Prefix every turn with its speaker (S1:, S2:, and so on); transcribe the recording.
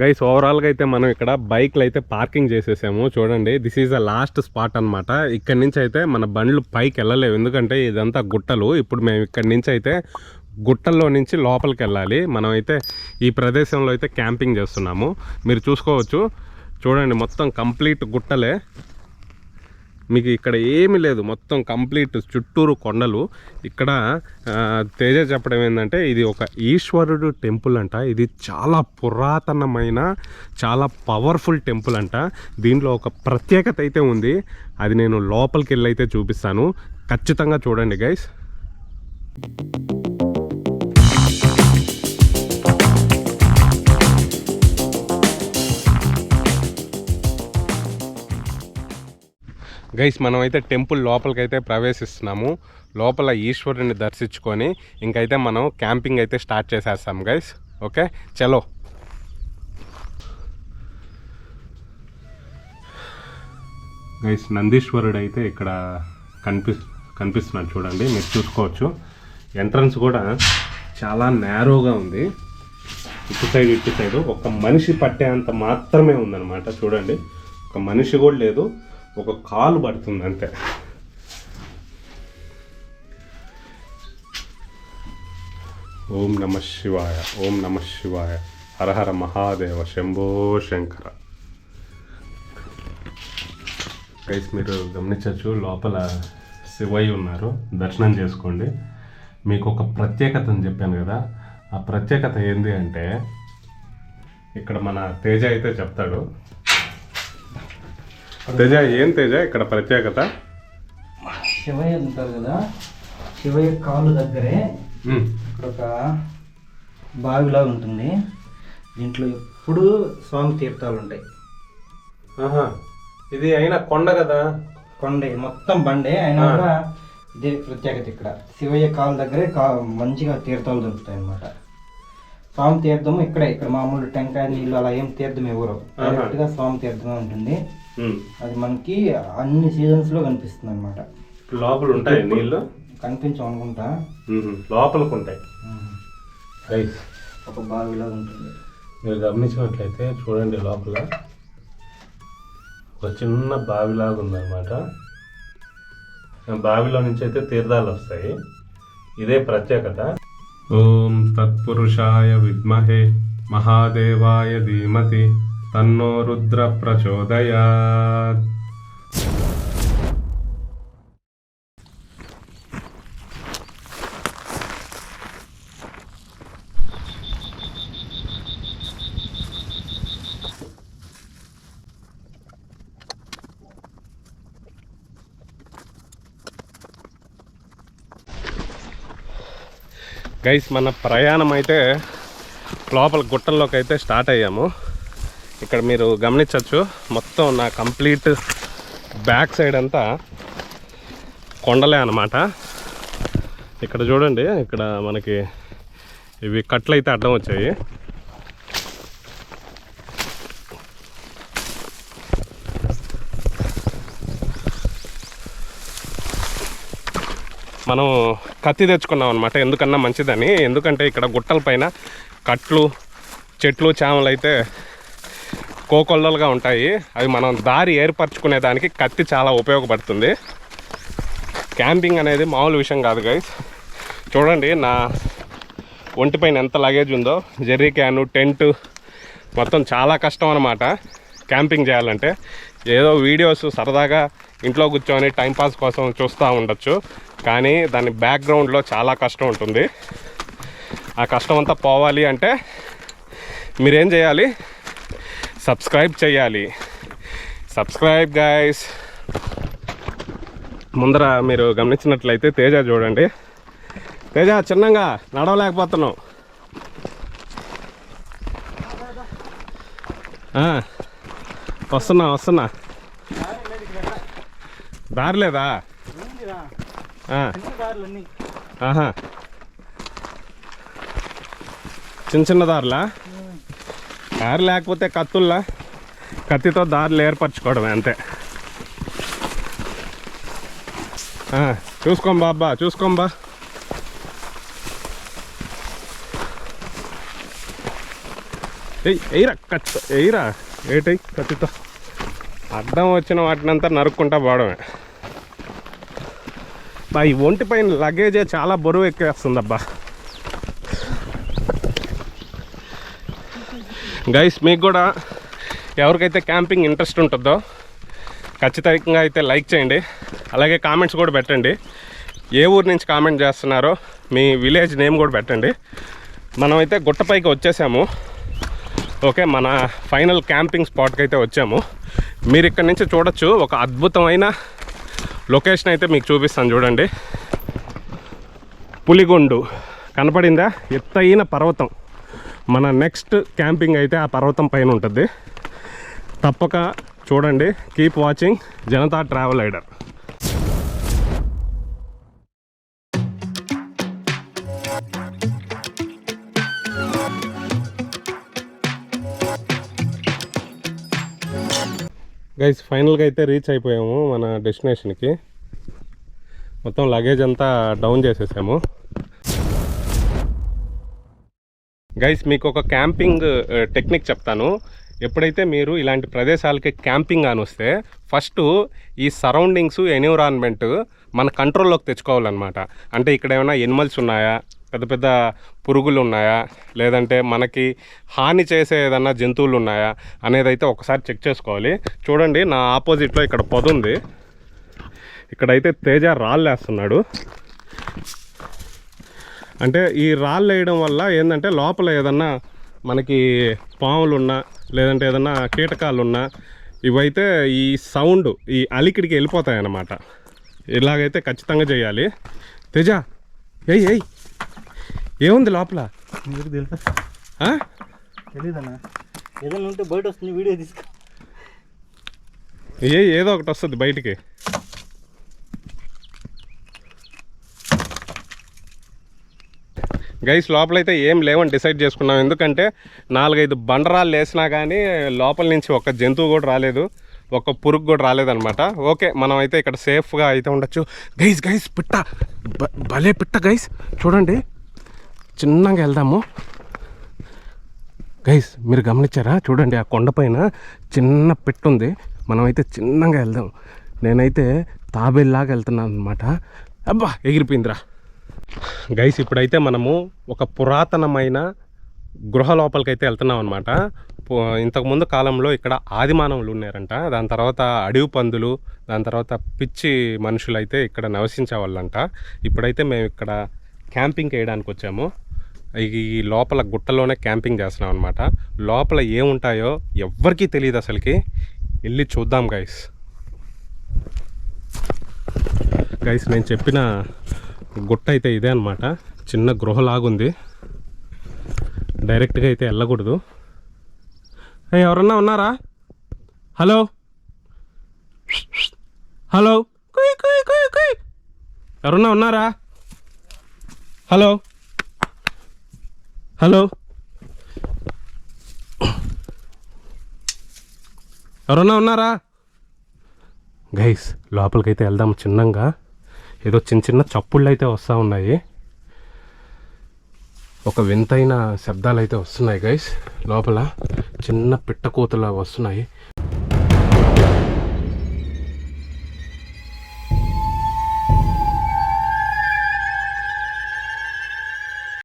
S1: Guys ఓవరాల్గా అయితే మనం ఇక్కడ బైక్లు అయితే పార్కింగ్ చేసేసాము. చూడండి this is the last spot అనమాట ఇక్కడ నుంచి అయితే మన బండ్లు పైకి వెళ్ళలేవు. ఎందుకంటే ఇదంతా గుట్టలు. ఇప్పుడు మేము ఇక్కడ నుంచి అయితే గుట్టల్లో నుంచి లోపలికి వెళ్ళాలి. మనం అయితే ఈ ప్రదేశంలో అయితే క్యాంపింగ్ చేస్తున్నాము. మీరు చూసుకోవచ్చు. చూడండి మొత్తం కంప్లీట్ గుట్టలే. మీకు ఇక్కడ ఏమీ లేదు. మొత్తం కంప్లీట్ చుట్టూరు కొండలు. ఇక్కడ తేజ చెప్పడం ఏంటంటే ఇది ఒక ఈశ్వరుడు టెంపుల్ అంట. ఇది చాలా పురాతనమైన చాలా పవర్ఫుల్ టెంపుల్ అంట. దీంట్లో ఒక ప్రత్యేకత అయితే ఉంది. అది నేను లోపలికి వెళ్ళి అయితే చూపిస్తాను. ఖచ్చితంగా చూడండి గైస్. గైస్ మనమైతే టెంపుల్ లోపలికైతే ప్రవేశిస్తున్నాము. లోపల ఈశ్వరుని దర్శించుకొని ఇంకైతే మనం క్యాంపింగ్ అయితే స్టార్ట్ చేసేస్తాం గైస్. ఓకే? చలో. గైస్ నందీశ్వరుడు అయితే ఇక్కడ కనిపి కనిపిస్తున్నాడు చూడండి మీరు చూసుకోవచ్చు. ఎంట్రన్స్ కూడా చాలా నేరోగా ఉంది. ఇటు సైడ్ ఇటు సైడ్ ఒక మనిషి పట్టేంత మాత్రమే ఉందన్నమాట చూడండి. ఒక మనిషి కూడా లేదు. ఒక కాలు పడుతుంది అంతే. ఓం నమ శివాయ ఓం నమ శివాయ. హరహర మహాదేవ శంభో శంకర. గైస్ మీరు గమనించవచ్చు లోపల శివయ్య ఉన్నారు. దర్శనం చేసుకోండి. మీకు ఒక ప్రత్యేకత అని చెప్పాను కదా. ఆ ప్రత్యేకత ఏంది అంటే ఇక్కడ మన తేజ అయితే చెప్తాడు. తేజ ఏం తేజ ఇక్కడ ప్రత్యేకత?
S2: శివయ్య ఉంటారు కదా శివయ్య కాళ్ళు దగ్గరే ఇక్కడ ఒక బావిలాగా ఉంటుంది. దీంట్లో ఎప్పుడు స్వామి తీర్థాలు ఉంటాయి.
S1: ఆహా ఇది అయినా కొండ కదా?
S2: కొండ మొత్తం బండే. అయినా. కూడా ఇదే ప్రత్యేకత ఇక్కడ. శివయ్య కాళ్ళ దగ్గరే కా మంచిగా తీర్థాలు దొరుకుతాయి అన్నమాట. స్వామి తీర్థం ఇక్కడే ఇక్కడ మామూలు టెంకాయ నీళ్ళు అలా ఏం తీర్థం గా స్వామి తీర్థమే ఉంటుంది. అది మనకి అన్ని సీజన్స్లో కనిపిస్తుంది అనమాట
S1: లోపల ఉంటాయి నీళ్ళు?
S2: కనిపించం అనుకుంటా
S1: లోపలికి ఉంటాయి. రైస్
S2: ఒక బావిలాగా ఉంటుంది.
S1: మీరు గమనించినట్లయితే చూడండి లోపల. ఒక చిన్న బావిలాగా ఉందన్నమాట. బావిలో నుంచి అయితే తీర్థాలు వస్తాయి. ఇదే ప్రత్యేకత. ఓం తత్పురుషాయ విద్మహే. మహాదేవాయ ధీమతి. తన్నో రుద్ర ప్రచోదయాత్. గైస్ మన ప్రయాణం అయితే లోపల గుట్టల్లోకి అయితే స్టార్ట్ అయ్యాము. ఇక్కడ మీరు గమనించవచ్చు మొత్తం నా కంప్లీట్ బ్యాక్ సైడ్ అంతా కొండలే అనమాట ఇక్కడ చూడండి ఇక్కడ మనకి ఇవి కట్లు అయితే అడ్డం వచ్చాయి. మనం కత్తి తెచ్చుకున్నాం అనమాట ఎందుకన్నా మంచిదని. ఎందుకంటే ఇక్కడ గుట్టల పైన కట్లు చెట్లు చేమలు అయితే కోకొల్లలుగా ఉంటాయి. అవి మనం దారి ఏర్పరచుకునే దానికి కత్తి చాలా ఉపయోగపడుతుంది. క్యాంపింగ్ అనేది మామూలు విషయం కాదు గైస్ చూడండి నా ఒంటిపైన ఎంత లగేజ్ ఉందో. జెర్రీ క్యాను టెంట్ మొత్తం చాలా కష్టం అనమాట క్యాంపింగ్ చేయాలంటే. ఏదో వీడియోస్ సరదాగా ఇంట్లో కూర్చొని టైంపాస్ కోసం చూస్తూ ఉండొచ్చు. కానీ దాని బ్యాక్గ్రౌండ్లో చాలా కష్టం ఉంటుంది. ఆ కష్టం అంతా పోవాలి అంటే మీరేం చేయాలి? సబ్స్క్రైబ్ చేయాలి. సబ్స్క్రైబ్ గైస్ ముందర మీరు గమనించినట్లయితే తేజ చూడండి. తేజ చిన్నగా నడవలేకపోతున్నాం వస్తున్నా వస్తున్నా. దారి లేదా? ఆహా. చిన్న చిన్న దారులా? దారి లేకపోతే కత్తుల్లా? కత్తితో దారులు ఏర్పరచుకోవడమే అంతే. చూసుకోంబా చూసుకోం బాబా చూసుకోం బా. ఏయ్ ఎయిరా కత్తి ఎయిరా ఏటై కత్తితో. అడ్డం వచ్చిన వాటినంతా నరుక్కుంటా పోవడమే. బా ఈ ఒంటి పైన లగేజే చాలా బరువు ఎక్కేస్తుంది అబ్బా గైస్ మీకు కూడా ఎవరికైతే క్యాంపింగ్ ఇంట్రెస్ట్ ఉంటుందో ఖచ్చితంగా అయితే లైక్ చేయండి. అలాగే కామెంట్స్ కూడా పెట్టండి. ఏ ఊరు నుంచి కామెంట్ చేస్తున్నారో మీ విలేజ్ నేమ్ కూడా పెట్టండి. మనమైతే గుట్టపైకి వచ్చేసాము. ఓకే మన ఫైనల్ క్యాంపింగ్ స్పాట్కి అయితే వచ్చాము. మీరు ఇక్కడ నుంచి చూడొచ్చు. ఒక అద్భుతమైన లొకేషన్ అయితే మీకు చూపిస్తాను చూడండి. పులిగొండు. కనపడిందా? ఎత్తైన పర్వతం. మన నెక్స్ట్ క్యాంపింగ్ అయితే ఆ పర్వతం పైన ఉంటుంది. తప్పక చూడండి. కీప్ వాచింగ్ జనతా ట్రావెల్ ఐడర్ గైస్ ఫైనల్గా అయితే రీచ్ అయిపోయాము మన డెస్టినేషన్కి మొత్తం లగేజ్ అంతా డౌన్ చేసేసాము. గైస్ మీకు ఒక క్యాంపింగ్ టెక్నిక్ చెప్తాను. ఎప్పుడైతే మీరు ఇలాంటి ప్రదేశాలకి క్యాంపింగ్ అని వస్తే ఫస్ట్ ఈ సరౌండింగ్స్ ఎన్విరాన్మెంట్ మన కంట్రోల్లోకి తెచ్చుకోవాలన్నమాట. అంటే ఇక్కడ ఏమైనా ఎనిమల్స్ ఉన్నాయా? పెద్ద పెద్ద పురుగులు ఉన్నాయా? లేదంటే మనకి హాని చేసే ఏదన్నా జంతువులు ఉన్నాయా? అనేది అయితే ఒకసారి చెక్ చేసుకోవాలి. చూడండి నా ఆపోజిట్లో ఇక్కడ పొద ఉంది ఇక్కడైతే తేజ రాళ్ళు వేస్తున్నాడు అంటే ఈ రాళ్ళు వేయడం వల్ల ఏంటంటే లోపల ఏదన్నా మనకి పాములు ఉన్నా లేదంటే ఏదన్నా కీటకాలు ఉన్నా ఇవైతే ఈ సౌండ్ ఈ అలికిడికి వెళ్ళిపోతాయి అన్నమాట ఇలాగైతే ఖచ్చితంగా చేయాలి. తేజ ఏయ్ ఏయ్ ఏముంది లోపల?
S2: తెలీదన్నా? ఏదైనా ఉంటే బయట వస్తుంది వీడియో తీసుకో.
S1: ఏ ఏదో ఒకటి వస్తుంది బయటికి. గైస్ లోపలైతే ఏం లేవని డిసైడ్ చేసుకున్నాం. ఎందుకంటే నాలుగైదు బండరాళ్ళు వేసినా కానీ లోపల నుంచి ఒక జంతువు కూడా రాలేదు. ఒక పురుగు కూడా రాలేదనమాట ఓకే మనం అయితే ఇక్కడ సేఫ్గా అయితే ఉండొచ్చు. గైస్ గైస్ పిట్ట. భలే పిట్ట గైస్. చూడండి చిన్నగా వెళ్దాము. గైస్ మీరు గమనించారా? చూడండి ఆ కొండపైన చిన్న పిట్ట ఉంది. మనమైతే చిన్నగా వెళ్దాం. నేనైతే తాబేల్లాగా వెళ్తున్నాను అనమాట అబ్బా ఎగిరిపోయిందిరా. గైస్ ఇప్పుడైతే మనము ఒక పురాతనమైన గృహ లోపలికైతే వెళ్తున్నాం అనమాట ఇంతకుముందు కాలంలో ఇక్కడ ఆదిమానవులు ఉన్నారంట. దాని తర్వాత అడవి పందులు దాని తర్వాత పిచ్చి మనుషులు అయితే ఇక్కడ నివసించేవాళ్ళంట ఇప్పుడైతే మేము ఇక్కడ క్యాంపింగ్ వేయడానికి వచ్చాము. ఈ లోపల గుట్టలోనే క్యాంపింగ్ చేస్తున్నాం అనమాట లోపల ఏముంటాయో ఎవ్వరికీ తెలియదు అసలుకి. వెళ్ళి చూద్దాం గైస్ గైస్ నేను చెప్పిన గుట్ట అయితే ఇదే అనమాట చిన్న గృహలాగుంది. డైరెక్ట్గా అయితే వెళ్ళకూడదు ఎవరన్నా ఉన్నారా? హలో? హలో? ఎవరన్నా ఉన్నారా? హలో? హలో? ఎవరన్నా ఉన్నారా? గైస్ లోపలికైతే వెళ్దాం చిన్నంగా. ఏదో చిన్న చిన్న చప్పుళ్ళు అయితే వస్తూ ఉన్నాయి. ఒక వింతైన శబ్దాలు అయితే వస్తున్నాయి గైస్ లోపల చిన్న పిట్టకూతలా వస్తున్నాయి.